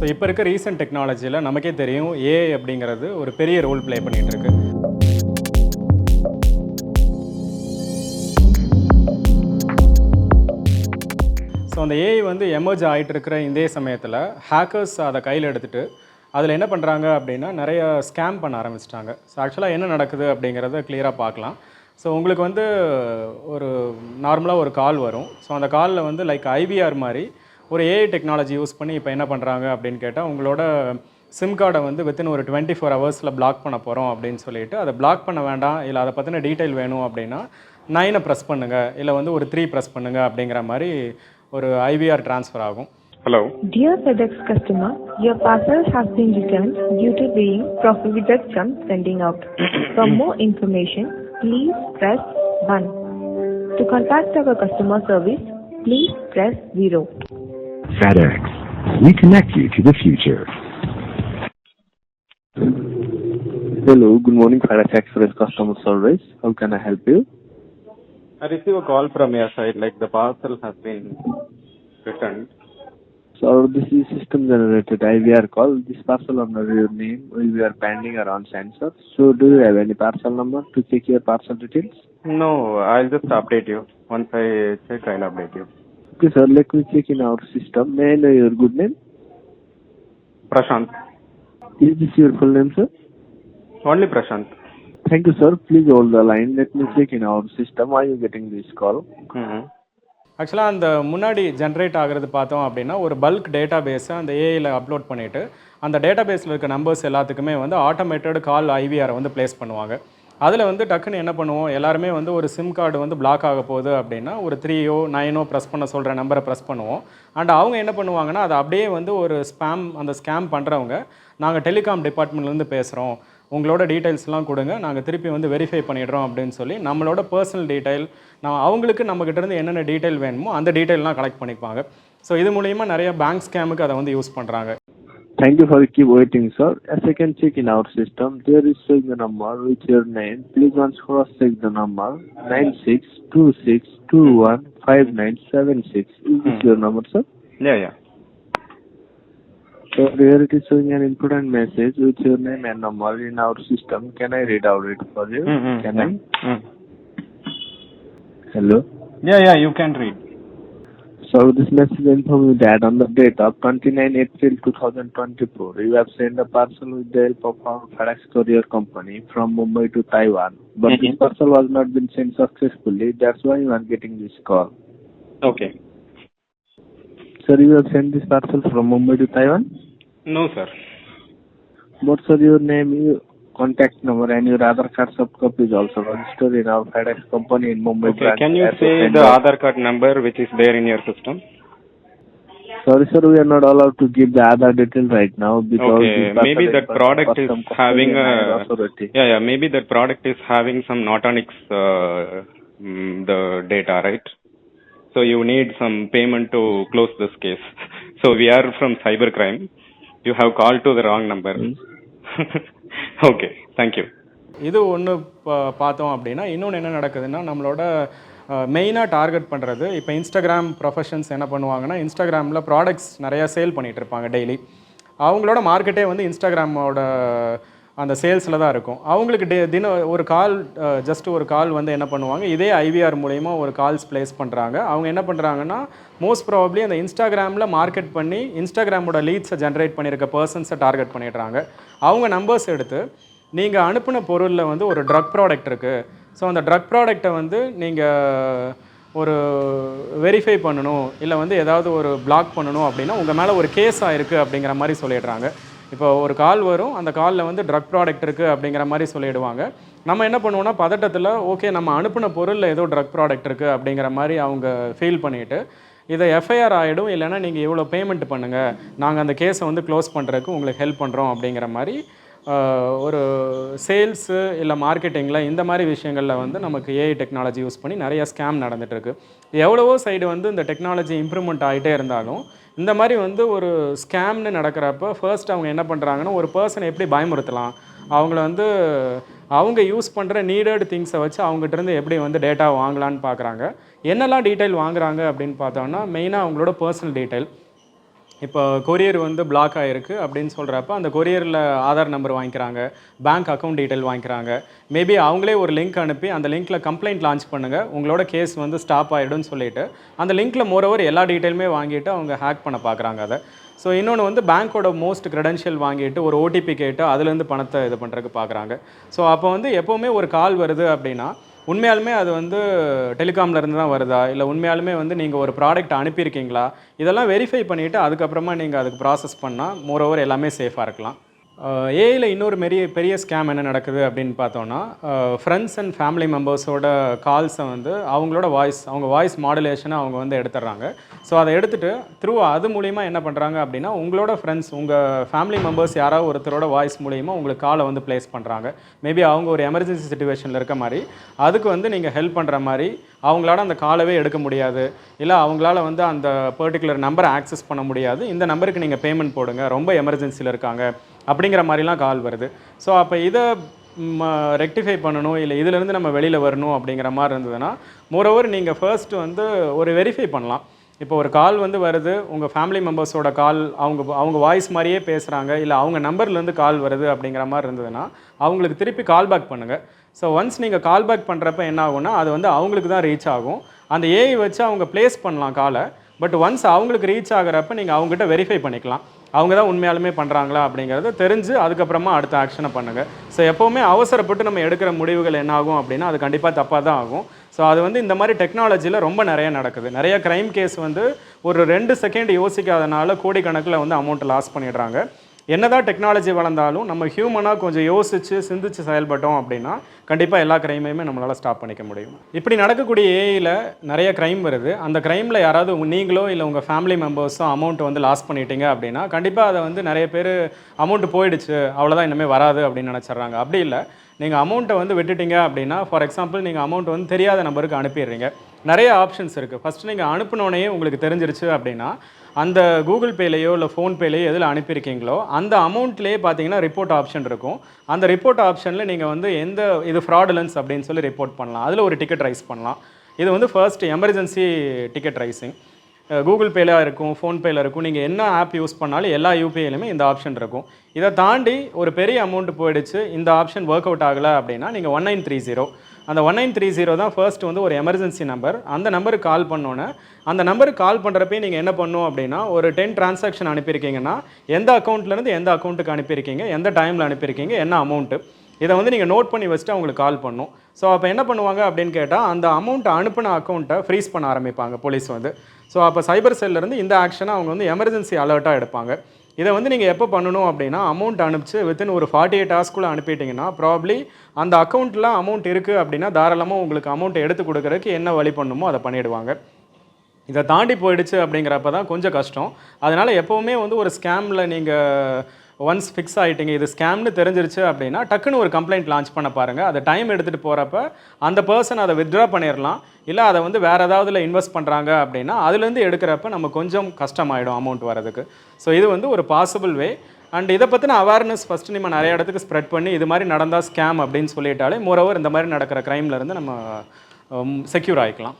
So இப்போ இருக்க recent டெக்னாலஜியில் நமக்கே தெரியும் ஏஐ அப்படிங்கிறது ஒரு பெரிய ரோல் ப்ளே பண்ணிகிட்டு இருக்கு ஸோ அந்த ஏஐ வந்து எமர்ஜ் ஆகிட்டு இருக்கிற இதே சமயத்தில் ஹேக்கர்ஸ் அதை கையில் எடுத்துகிட்டு அதில் என்ன பண்ணுறாங்க அப்படின்னா நிறைய ஸ்கேம் பண்ண ஆரம்பிச்சிட்டாங்க. ஸோ ஆக்சுவலாக என்ன நடக்குது அப்படிங்கிறத கிளியராக பார்க்கலாம். ஸோ உங்களுக்கு வந்து ஒரு நார்மலாக ஒரு கால் வரும். ஸோ அந்த காலில் வந்து லைக் ஐவிஆர் மாதிரி ஒரு ஏஐ டெக்னாலஜி யூஸ் பண்ணி இப்போ என்ன பண்ணுறாங்க அப்படின்னு கேட்டால் உங்களோட சிம் கார்டை வந்து வித்தின் ஒரு டுவெண்ட்டி ஃபோர் ஹவர்ஸில் பிளாக் பண்ண போகிறோம் அப்படின்னு சொல்லிட்டு அதை பிளாக் பண்ண வேண்டாம் இல்லை அதை பற்றின டீட்டெயில் வேணும் அப்படின்னா நைனை ப்ரெஸ் பண்ணுங்கள் இல்லை வந்து ஒரு த்ரீ ப்ரெஸ் பண்ணுங்கள் அப்படிங்கிற மாதிரி ஒரு ஐவிஆர் ட்ரான்ஸ்ஃபர் ஆகும் hello Dear FedEx customer, your parcel has been returned due to being prohibited from sending out. For more information, please press 1. To contact our customer service, please press 0. FedEx. We connect you to the future. Hello, good morning, FedEx Express customer service. How can I help you? I receive a call from your side, like the parcel has been returned. So this is system generated IVR call. This parcel under your name we are pending around sensor. So do you have any parcel number to check your parcel details? No, I'll just update you. Once I check, I'll update you. Okay sir, let me check in our system. May I know your good name? Prashant. Is this your full name sir? Only Prashant. Thank you sir. Please hold the line. Let me check in our system. Are you getting this call? ஆக்சுவலாக அந்த முன்னாடி generate ஆகிறது பார்த்தோம் அப்படின்னா ஒரு bulk data பேஸை அந்த ஏஐயில் upload பண்ணிவிட்டு அந்த டேட்டா பேஸில் இருக்க நம்பர்ஸ் எல்லாத்துக்குமே வந்து ஆட்டோமேட்டட் கால் ஐவிஆரை வந்து ப்ளேஸ் பண்ணுவாங்க அதில் வந்து டக்குன்னு என்ன பண்ணுவோம்? எல்லாருமே வந்து ஒரு சிம் கார்டு வந்து பிளாக் ஆக போகுது அப்படின்னா ஒரு த்ரீயோ நைனோ ப்ரெஸ் பண்ண சொல்கிற நம்பரை ப்ரெஸ் பண்ணுவோம். அண்ட் அவங்க என்ன பண்ணுவாங்கன்னா அதை அப்படியே வந்து ஒரு ஸ்பேம் அந்த ஸ்கேம் பண்ணுறவங்க நாங்கள் டெலிகாம் டிபார்ட்மெண்ட்லேருந்து பேசுகிறோம் உங்களோட டீட்டெயில்ஸ்லாம் கொடுங்க நாங்கள் திருப்பி வந்து வெரிஃபை பண்ணிடுறோம் அப்படின்னு சொல்லி நம்மளோட பர்சனல் டீட்டெயில் நான் அவங்களுக்கு நம்மக்கிட்டேருந்து என்னென்ன டீட்டெயில் வேணுமோ அந்த டீட்டெயிலெலாம் கலெக்ட் பண்ணிப்பாங்க ஸோ இது மூலிமா நிறைய பேங்க் ஸ்கேமுக்கு அதை வந்து யூஸ் பண்ணுறாங்க Thank you for keep waiting, sir. As I can check in our system, there is a the number with your name. Please once cross check the number nine six two six two one five nine seven six. Is this hmm. your number, sir? Yeah, yeah. So here it is showing an important message with your name and number in our system. Can I read out it for you? Mm-hmm. Can I? Mm. Hello. Yeah, yeah. You can read. So this message informs that on the date of 29 April 2024, you have sent a parcel with the help of our FedEx courier company from Mumbai to Taiwan. But Mhm. this parcel was not been sent successfully. That's why you are getting this call. Okay. Sir, you have sent this parcel from Mumbai to Taiwan. No, sir. What's sir, your name you contact number, and your Aadhaar card subcopy is also registered in our FedEx company in Mumbai. Okay, branch can you as a say the Aadhaar card number which is there in your system? Sorry, sir, we are not allowed to give the Aadhaar detail right now because Okay, maybe for product is custom having and a- authority. Yeah, yeah, maybe that product is having some Nautonics, uh, mm, the data, right? So you need some payment to close this case. So we are from cybercrime. You have called to the wrong number. okay, okay thank you இது ஒன்று பார்த்தோம் அப்படின்னா இன்னொன்று என்ன நடக்குதுன்னா நம்மளோட மெயினாக target பண்ணுறது இப்போ இன்ஸ்டாகிராம் ப்ரொஃபஷன்ஸ் என்ன பண்ணுவாங்கன்னா இன்ஸ்டாகிராமில் ப்ராடக்ட்ஸ் நிறையா சேல் பண்ணிகிட்டு இருப்பாங்க டெய்லி அவங்களோட மார்க்கெட்டே வந்து இன்ஸ்டாகிராமோட அந்த சேல்ஸில் தான் இருக்கும். அவங்களுக்கு டே தினம் ஒரு கால் ஜஸ்ட் ஒரு கால் வந்து என்ன பண்ணுவாங்க இதே ஐவிஆர் மூலயமா ஒரு கால்ஸ் ப்ளேஸ் பண்ணுறாங்க அவங்க என்ன பண்ணுறாங்கன்னா மோஸ்ட் ப்ராபப்ளி அந்த இன்ஸ்டாகிராமில் மார்க்கெட் பண்ணி இன்ஸ்டாகிராமோட லீட்ஸை ஜென்ரேட் பண்ணியிருக்க பர்சன்ஸை டார்கெட் பண்ணிடுறாங்க. அவங்க நம்பர்ஸ் எடுத்து நீங்கள் அனுப்பின பொருளில் வந்து ஒரு ட்ரக் ப்ராடக்ட் இருக்குது ஸோ அந்த ட்ரக் ப்ராடக்ட்டை வந்து நீங்கள் ஒரு வெரிஃபை பண்ணணும் இல்லை வந்து ஏதாவது ஒரு பிளாக் பண்ணணும் அப்படின்னா உங்கள் மேலே ஒரு கேஸ் ஆயிருக்கு அப்படிங்கிற மாதிரி சொல்லிடுறாங்க. இப்போ ஒரு கால் வரும் அந்த காலில் வந்து ட்ரக் ப்ராடக்ட் இருக்குது அப்படிங்கிற மாதிரி சொல்லிடுவாங்க. நம்ம என்ன பண்ணுவோம்னா பதட்டத்தில் ஓகே நம்ம அனுப்பின பொருளில் ஏதோ ட்ரக் ப்ராடக்ட் இருக்குது அப்படிங்கிற மாதிரி அவங்க ஃபீல் பண்ணிவிட்டு இதை எஃப்ஐஆர் ஆகிடும் இல்லைன்னா நீங்கள் இவ்வளோ பேமெண்ட் பண்ணுங்கள் நாங்கள் அந்த கேஸை வந்து க்ளோஸ் பண்ணுறதுக்கு உங்களுக்கு ஹெல்ப் பண்ணுறோம் அப்படிங்கிற மாதிரி ஒரு சேல்ஸு இல்லை மார்க்கெட்டிங்கில் இந்த மாதிரி விஷயங்களில் வந்து நமக்கு ஏஐ டெக்னாலஜி யூஸ் பண்ணி நிறைய ஸ்கேம் நடந்துகிட்ருக்கு எவ்வளவோ சைடு வந்து இந்த டெக்னாலஜி இம்ப்ரூவ்மெண்ட் ஆகிட்டே இருந்தாலும் இந்த மாதிரி வந்து ஒரு ஸ்கேம்னு நடக்கிறப்ப ஃபர்ஸ்ட் அவங்க என்ன பண்ணுறாங்கன்னா ஒரு பர்சனை எப்படி பயமுறுத்தலாம்? அவங்கள வந்து அவங்க யூஸ் பண்ணுற நீடட் திங்ஸை வச்சு அவங்ககிட்டருந்து எப்படி வந்து டேட்டா வாங்கலான்னு பார்க்குறாங்க என்னெல்லாம் டீட்டெயில் வாங்குறாங்க அப்படின்னு பார்த்தோம்னா மெயினாக அவங்களோட பர்சனல் டீட்டெயில் இப்போ கொரியர் வந்து பிளாக் ஆகிருக்கு அப்படின்னு சொல்கிறப்ப அந்த கொரியரில் ஆதார் நம்பர் வாங்கிக்கிறாங்க பேங்க் அக்கௌண்ட் டீட்டெயில் வாங்கிக்கிறாங்க. மேபி அவங்களே ஒரு லிங்க் அனுப்பி அந்த லிங்க்கில் கம்ப்ளைண்ட் லான்ச் பண்ணுங்கள் உங்களோட கேஸ் வந்து ஸ்டாப் ஆகிடும்னு சொல்லிட்டு அந்த லிங்க்கில் மோரோவர் எல்லா டீட்டெயிலுமே வாங்கிட்டு அவங்க ஹேக் பண்ண பார்க்குறாங்க அதை. ஸோ இன்னொன்று வந்து பேங்க்கோட மோஸ்ட் க்ரெடென்ஷியல் வாங்கிட்டு ஒரு ஓடிபி கேட்டு அதுலேருந்து பணத்தை இது பண்ணுறதுக்கு பார்க்குறாங்க. ஸோ அப்போ வந்து எப்போவுமே ஒரு கால் வருது அப்படின்னா உண்மையாலுமே அது வந்து டெலிகாம்ல இருந்து தான் வருதா? இல்லை உண்மையாலுமே வந்து நீங்கள் ஒரு ப்ராடக்ட் அனுப்பியிருக்கீங்களா? இதெல்லாம் வெரிஃபை பண்ணிவிட்டு அதுக்கப்புறமா நீங்கள் அதுக்கு ப்ராசஸ் பண்ணால் மோரோவர் எல்லாமே சேஃபாக இருக்கலாம். ஏஐயில் இன்னொரு பெரிய பெரிய ஸ்கேம் என்ன நடக்குது அப்படின்னு பார்த்தோன்னா ஃப்ரெண்ட்ஸ் அண்ட் ஃபேமிலி மெம்பர்ஸோட கால்ஸை வந்து அவங்களோட வாய்ஸ் அவங்க வாய்ஸ் மாடுலேஷனை அவங்க வந்து எடுத்துடுறாங்க. ஸோ அதை எடுத்துகிட்டு த்ரூ அது மூலிமா என்ன பண்ணுறாங்க அப்படின்னா உங்களோட ஃப்ரெண்ட்ஸ் உங்கள் ஃபேமிலி மெம்பர்ஸ் யாராவது ஒருத்தரோட வாய்ஸ் மூலிமா உங்களுக்கு காலை வந்து ப்ளேஸ் பண்ணுறாங்க மேபி அவங்க ஒரு எமர்ஜென்சி சுச்சுவேஷனில் இருக்க மாதிரி அதுக்கு வந்து நீங்கள் ஹெல்ப் பண்ணுற மாதிரி அவங்களால அந்த காலவே எடுக்க முடியாது. இல்லை அவங்களால வந்து அந்த பர்டிகுலர் நம்பரை ஆக்சஸ் பண்ண முடியாது. இந்த நம்பருக்கு நீங்கள் பேமெண்ட் போடுங்க. ரொம்ப எமர்ஜென்சியில் இருக்காங்க. அப்படிங்கிற மாதிரிலாம் கால் வருது. ஸோ அப்போ இதை ரெக்டிஃபை பண்ணணும் இல்லை இதிலேருந்து நம்ம வெளியில் வரணும் அப்படிங்கிற மாதிரி இருந்ததுன்னா மோரோவர் நீங்கள் ஃபர்ஸ்ட் வந்து ஒரு வெரிஃபை பண்ணலாம். இப்போ ஒரு கால் வந்து வருது உங்கள் ஃபேமிலி மெம்பர்ஸோட கால் அவங்க அவங்க வாய்ஸ் மாதிரியே பேசுகிறாங்க இல்லை அவங்க நம்பர்லேருந்து கால் வருது அப்படிங்கிற மாதிரி இருந்ததுன்னா அவங்களுக்கு திருப்பி கால் பேக் பண்ணுங்கள் ஸோ ஒன்ஸ் நீங்கள் கால் பேக் பண்ணுறப்ப என்ன ஆகும்னா அது வந்து அவங்களுக்கு தான் ரீச் ஆகும். அந்த ஏஐ வச்சு அவங்க ப்ளேஸ் பண்ணலாம் காலை பட் ஒன்ஸ் அவங்களுக்கு ரீச் ஆகிறப்ப நீங்கள் அவங்ககிட்ட வெரிஃபை பண்ணிக்கலாம். அவங்க தான் உண்மையாலுமே பண்ணுறாங்களா அப்படிங்கிறத தெரிஞ்சு அதுக்கப்புறமா அடுத்த ஆக்ஷனை பண்ணுங்கள் ஸோ எப்போவுமே அவசரப்பட்டு நம்ம எடுக்கிற முடிவுகள் என்ன ஆகும் அப்படின்னா அது கண்டிப்பாக தப்பாக தான் ஆகும். ஸோ அது வந்து இந்த மாதிரி டெக்னாலஜியில் ரொம்ப நிறைய நடக்குது. நிறைய க்ரைம் கேஸ் வந்து ஒரு ரெண்டு செகண்ட் யோசிக்காதனால கோடிக்கணக்கில் வந்து அமௌண்ட் லாஸ் பண்ணிடுறாங்க. என்னதான் டெக்னாலஜி வளர்ந்தாலும் நம்ம ஹியூமனாக கொஞ்சம் யோசித்து சிந்திச்சு செயல்பட்டோம் அப்படின்னா கண்டிப்பாக எல்லா க்ரைமையுமே நம்மளால் ஸ்டாப் பண்ணிக்க முடியும். இப்படி நடக்கக்கூடிய ஏஐயில் நிறைய க்ரைம் வருது. அந்த க்ரைமில் யாராவது நீங்களோ இல்லை உங்கள் ஃபேமிலி மெம்பர்ஸோ அமௌண்ட் வந்து லாஸ் பண்ணிட்டீங்க அப்படின்னா கண்டிப்பாக அதை வந்து நிறைய பேர் அமௌண்ட் போயிடுச்சு அவ்வளோதான் இனிமேல் வராது அப்படின்னு நினச்சிட்றாங்க. அப்படி இல்லை. நீங்கள் அமௌண்ட்டை வந்து விட்டுட்டீங்க அப்படின்னா ஃபார் எக்ஸாம்பிள் நீங்கள் அமௌண்ட் வந்து தெரியாத நம்பருக்கு அனுப்பிடுறீங்க. நிறைய ஆப்ஷன்ஸ் இருக்குது ஃபஸ்ட்டு நீங்கள் அனுப்பினோடனே உங்களுக்கு தெரிஞ்சிருச்சு அப்படின்னா அந்த கூகுள் பேலையோ இல்லை ஃபோன்பேலையோ எதில் அனுப்பியிருக்கீங்களோ அந்த அமௌண்ட்லேயே பார்த்தீங்கன்னா ரிப்போர்ட் ஆப்ஷன் இருக்கும். அந்த ரிப்போர்ட் ஆப்ஷனில் நீங்கள் வந்து எந்த இது ஃப்ராடுலன்ஸ் அப்படின்னு சொல்லி ரிப்போர்ட் பண்ணலாம். அதில் ஒரு டிக்கெட் ரைஸ் பண்ணலாம். இது வந்து first emergency ticket raising Google பேல இருக்கும் ஃபோன்பேல இருக்கும். நீங்கள் என்ன ஆப் யூஸ் பண்ணாலும் எல்லா யூபிஐலையுமே இந்த ஆப்ஷன் இருக்கும். இதை தாண்டி ஒரு பெரிய அமௌண்ட் போயிடுச்சு. இந்த ஆப்ஷன் ஒர்க் அவுட் ஆகலை அப்படின்னா நீங்கள் ஒன் நைன் த்ரீ ஜீரோ அந்த ஒன் நைன் த்ரீ ஜீரோ தான் ஃபர்ஸ்ட் வந்து ஒரு எமர்ஜென்சி நம்பர் அந்த நம்பருக்கு கால் பண்ணோன்னே அந்த நம்பருக்கு கால் பண்ணுறப்பே நீங்கள் என்ன பண்ணணும் அப்படின்னா ஒரு டென் டிரான்சாக்ஷன் அனுப்பியிருக்கீங்கன்னா எந்த அக்கௌண்ட்லேருந்து எந்த அக்கௌண்ட்டுக்கு அனுப்பியிருக்கீங்க எந்த டைமில் அனுப்பியிருக்கீங்க என்ன அமௌண்ட்டு இதை வந்து நீங்கள் நோட் பண்ணி வச்சுட்டு அவங்களுக்கு கால் பண்ணும். ஸோ அப்போ என்ன பண்ணுவாங்க அப்படின்னு கேட்டால் அந்த அமௌண்ட்டை அனுப்பின அக்கௌண்ட்டை ஃப்ரீஸ் பண்ண ஆரம்பிப்பாங்க போலீஸ் வந்து. ஸோ அப்போ சைபர் செல்லேருந்து இந்த ஆக்ஷனை அவங்க வந்து எமர்ஜென்சி அலர்ட்டாக எடுப்பாங்க. இதை வந்து நீங்கள் எப்போ பண்ணணும் அப்படின்னா அமௌண்ட் அனுப்பிச்சு வித்தின் ஒரு ஃபார்ட்டி எயிட் ஹவர்ஸ்க்குள்ளே அனுப்பிட்டீங்கன்னா ப்ராப்ளி அந்த அக்கௌண்ட்டில் அமௌண்ட் இருக்குது அப்படின்னா தாராளமாக உங்களுக்கு அமௌண்ட் எடுத்து கொடுக்குறதுக்கு என்ன வழி பண்ணுமோ அதை பண்ணிவிடுவாங்க இதை தாண்டி போயிடுச்சு அப்படிங்கிறப்ப தான் கொஞ்சம் கஷ்டம். அதனால் எப்போவுமே வந்து ஒரு ஸ்கேமில் நீங்கள் ஒன்ஸ் ஃபிக்ஸ் ஆகிட்டீங்க இது ஸ்கேம்னு தெரிஞ்சிருச்சு அப்படின்னா டக்குன்னு ஒரு கம்ப்ளைண்ட் லான்ச் பண்ண பாருங்கள் அதை டைம் எடுத்துகிட்டு போகிறப்ப அந்த பர்சன் அதை வித்ட்ரா பண்ணிடலாம் இல்லை அதை வந்து வேறு ஏதாவதுல இன்வெஸ்ட் பண்ணுறாங்க அப்படின்னா அதுலேருந்து எடுக்கிறப்ப நம்ம கொஞ்சம் கஷ்டமாயிடும் அமௌண்ட் வரதுக்கு ஸோ இது வந்து ஒரு பாசிபிள் வே அண்ட் இதை பற்றின அவேர்னஸ் ஃபஸ்ட்டு நம்ம நிறைய இடத்துக்கு ஸ்ப்ரெட் பண்ணி இது மாதிரி நடந்தால் ஸ்கேம் அப்படின்னு சொல்லிட்டாலே மோரோவர் இந்த மாதிரி நடக்கிற க்ரைம்லேருந்து நம்ம um, செக்யூர் ஆகிக்கலாம்